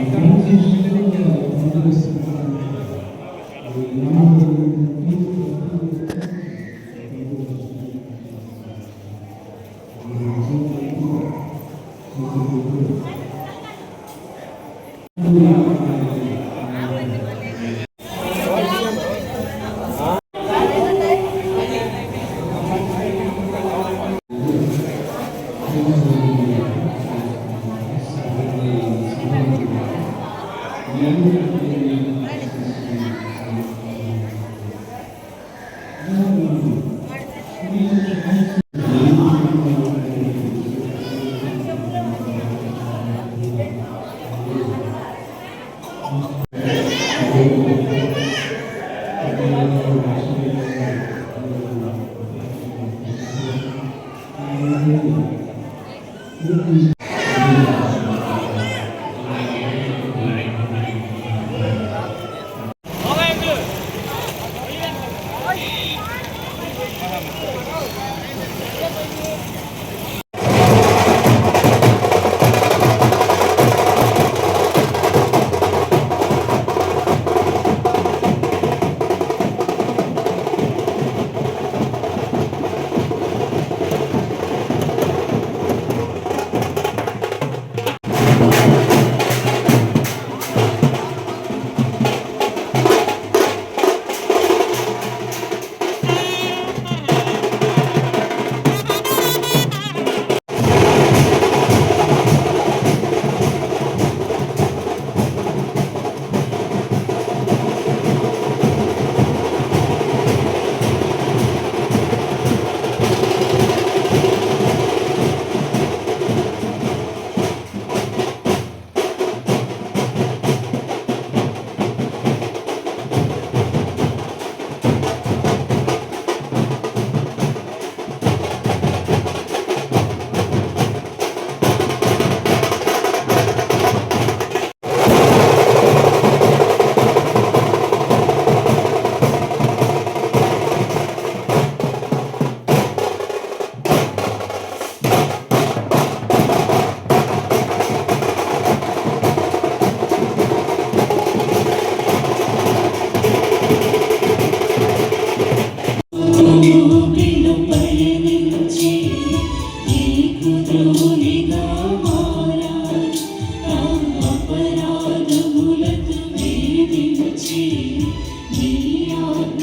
ఇక్కడ నుంచి ముందుకు Senhor.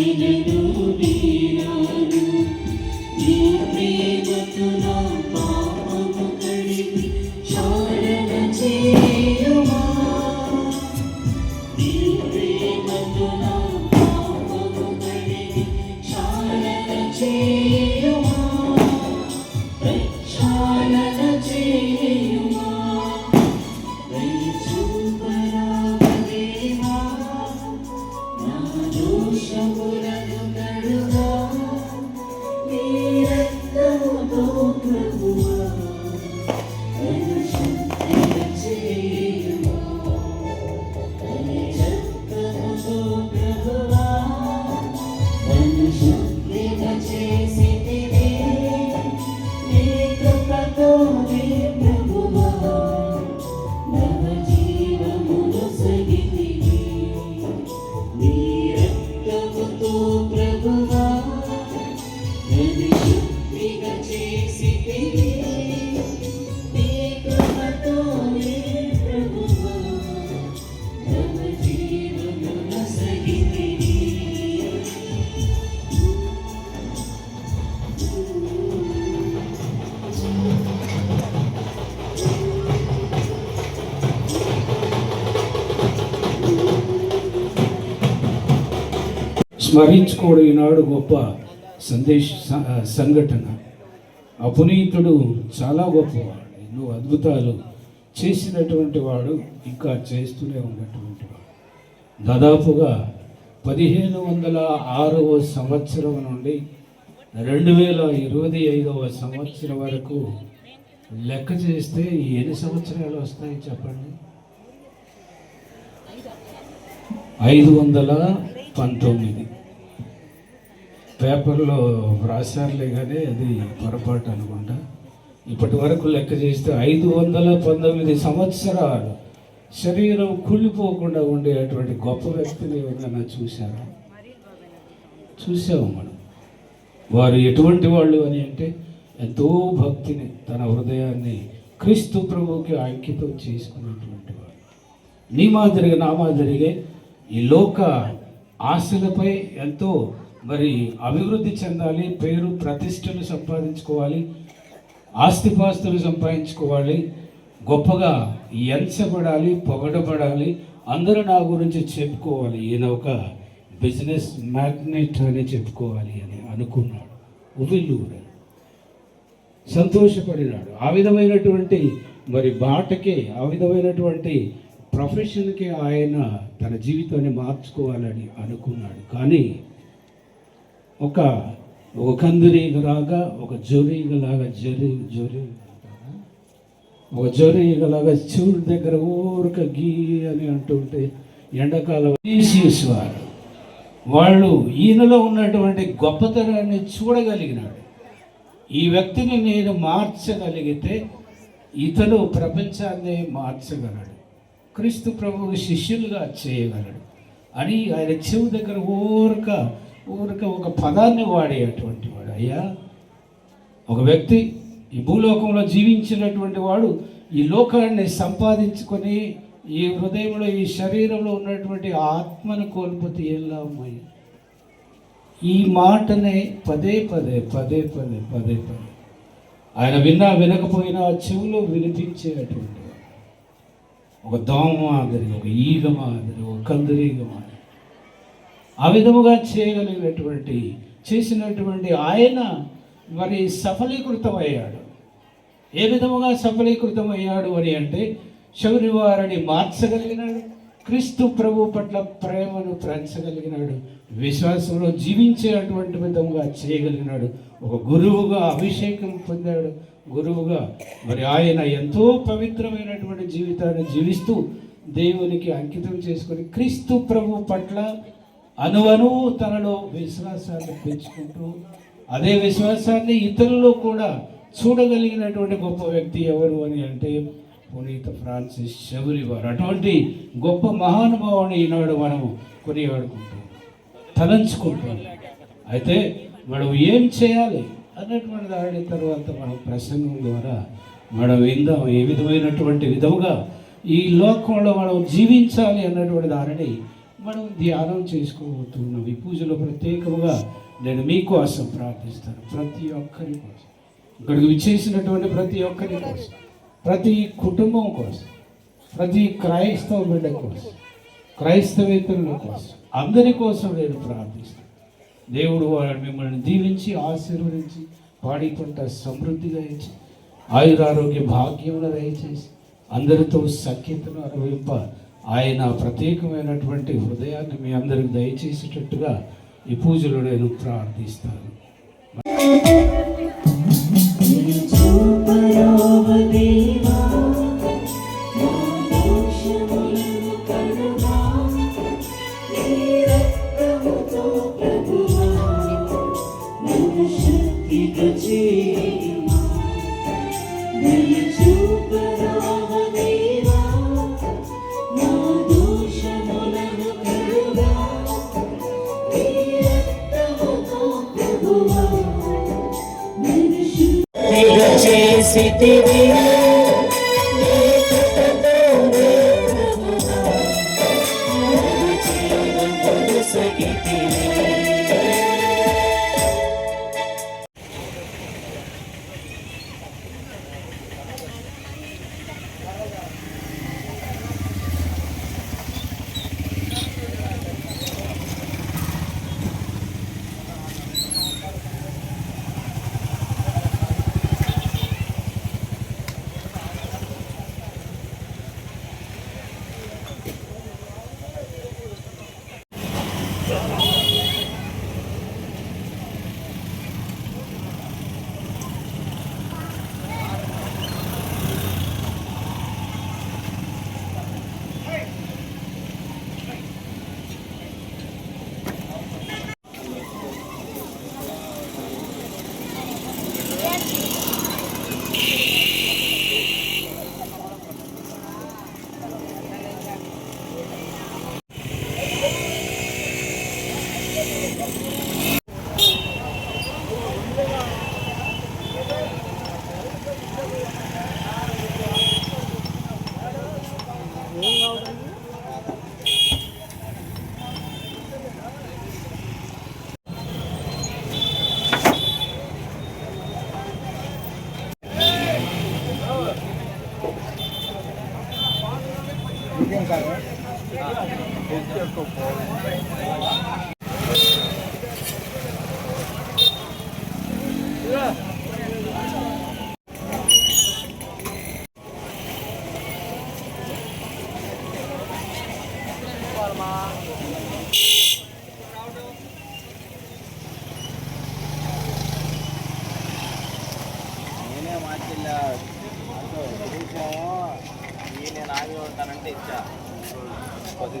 You. స్మరించుకోవడం ఈనాడు గొప్ప సందేశ సంఘటన. అపునీతుడు చాలా గొప్పవాడు. ఎన్నో అద్భుతాలు చేసినటువంటి వాడు ఇంకా చేస్తూనే ఉన్నటువంటి వాడు. దాదాపుగా పదిహేను వందల ఆరవ సంవత్సరం నుండి రెండు వేల ఇరవై ఐదవ సంవత్సరం వరకు లెక్క చేస్తే ఎన్ని సంవత్సరాలు వస్తాయి చెప్పండి? ఐదు వందల పంతొమ్మిది. పేపర్లో వ్రాసారులే కానీ అది పొరపాటు అనుకుంటా. ఇప్పటి వరకు లెక్క చేస్తే ఐదు వందల పంతొమ్మిది సంవత్సరాలు శరీరం కుళ్ళిపోకుండా ఉండేటువంటి గొప్ప వ్యక్తిని ఎవరైనా చూశారా? చూసాము మనం. వారు ఎటువంటి వాళ్ళు అని అంటే ఎంతో భక్తిని తన హృదయాన్ని క్రీస్తు ప్రభువుకి అంకితం చేసుకున్నటువంటి వాడు నీ మాదిరిగా నా మాదిరిగా ఈ లోక ఆశలపై ఎంతో మరి అభివృద్ధి చెందాలి పేరు ప్రతిష్టలు సంపాదించుకోవాలి ఆస్తిపాస్తులు సంపాదించుకోవాలి గొప్పగా ఎంచబడాలి పొగడబడాలి అందరూ నా గురించి చెప్పుకోవాలి ఈయన ఒక బిజినెస్ మ్యాగ్నెట్ అని చెప్పుకోవాలి అని అనుకున్నాడు. ఉవిల్లూరు సంతోషపడినాడు. ఆ విధమైనటువంటి మరి బాటకే ఆ విధమైనటువంటి ప్రొఫెషన్కి ఆయన తన జీవితాన్ని మార్చుకోవాలని అనుకున్నాడు. కానీ ఒక ఒక కందిరీగలాగా ఒక జోరీగలాగా జరి జొరి ఒక జోరీగలాగా చెవుల దగ్గర ఊరక గీ అని అంటుంటే ఎండాకాలం వారు వాళ్ళు ఈయనలో ఉన్నటువంటి గొప్పతనాన్ని చూడగలిగినాడు. ఈ వ్యక్తిని నేను మార్చగలిగితే ఇతను ప్రపంచాన్ని మార్చగలడు. క్రీస్తు ప్రభువు శిష్యులుగా చేయగలడు. అని ఆయన చెవు దగ్గర ఊరక ఊరికి ఒక పదాన్ని వాడేటువంటి వాడు. అయ్యా ఒక వ్యక్తి ఈ భూలోకంలో జీవించినటువంటి వాడు ఈ లోకాన్ని సంపాదించుకొని ఈ హృదయంలో ఈ శరీరంలో ఉన్నటువంటి ఆత్మను కోల్పోతే ఏం లాభమై ఈ మాటనే పదే పదే పదే పదే పదే పదే ఆయన విన్నా వినకపోయినా చెవులో వినిపించేటువంటి ఒక దోమ మాదిరి ఒక ఈగ మాదిరి ఒక కందిరీగ మాదిరి ఆ విధముగా చేయగలిగినటువంటి చేసినటువంటి ఆయన మరి సఫలీకృతమయ్యాడు. ఏ విధముగా సఫలీకృతమయ్యాడు అని అంటే శౌరి వారిని మార్చగలిగినాడు క్రీస్తు ప్రభు పట్ల ప్రేమను ప్రంచగలిగినాడు విశ్వాసంలో జీవించేటువంటి విధంగా చేయగలిగినాడు ఒక గురువుగా అభిషేకం పొందాడు గురువుగా మరి ఆయన ఎంతో పవిత్రమైనటువంటి జీవితాన్ని జీవిస్తూ దేవునికి అంకితం చేసుకొని క్రీస్తు ప్రభు పట్ల అనువనువు తనలో విశ్వాసాన్ని పెంచుకుంటూ అదే విశ్వాసాన్ని ఇతరుల్లో కూడా చూడగలిగినటువంటి గొప్ప వ్యక్తి ఎవరు అని అంటే పునీత ఫ్రాన్సిస్ శబరి వారు అటువంటి గొప్ప మహానుభావుని ఈనాడు మనము కొనియాడుకుంటాం తలంచుకుంటాం అయితే మనం ఏం చేయాలి అన్నటువంటి దాని తర్వాత మనం ప్రసంగం ద్వారా మనం విందాం ఏ విధమైనటువంటి విధముగా ఈ లోకంలో మనం జీవించాలి అన్నటువంటి దానిని మనం ధ్యానం చేసుకోబోతున్నాం ఈ పూజలో ప్రత్యేకముగా నేను మీకోసం ప్రార్థిస్తాను. ప్రతి ఒక్కరి కోసం. ఇక్కడికి విచ్చేసినటువంటి ప్రతి ఒక్కరి కోసం. ప్రతి కుటుంబం కోసం. ప్రతి క్రైస్తవ బిడ్డ కోసం. క్రైస్తవేతరుల కోసం. అందరి కోసం నేను ప్రార్థిస్తాను. దేవుడు వారు మిమ్మల్ని దీవించి ఆశీర్వదించి పాడి పంట సమృద్ధిగా ఇచ్చి ఆయురారోగ్య భాగ్యములు దయచేసి అందరితో సఖ్యతను అనుభవింప ఆయన ప్రత్యేకమైనటువంటి హృదయాన్ని మీ అందరికి దయచేసేటట్టుగా ఈ పూజలో నేను ప్రార్థిస్తాను. Amen. తీసుకెళ్తానంటే ఇచ్చా అది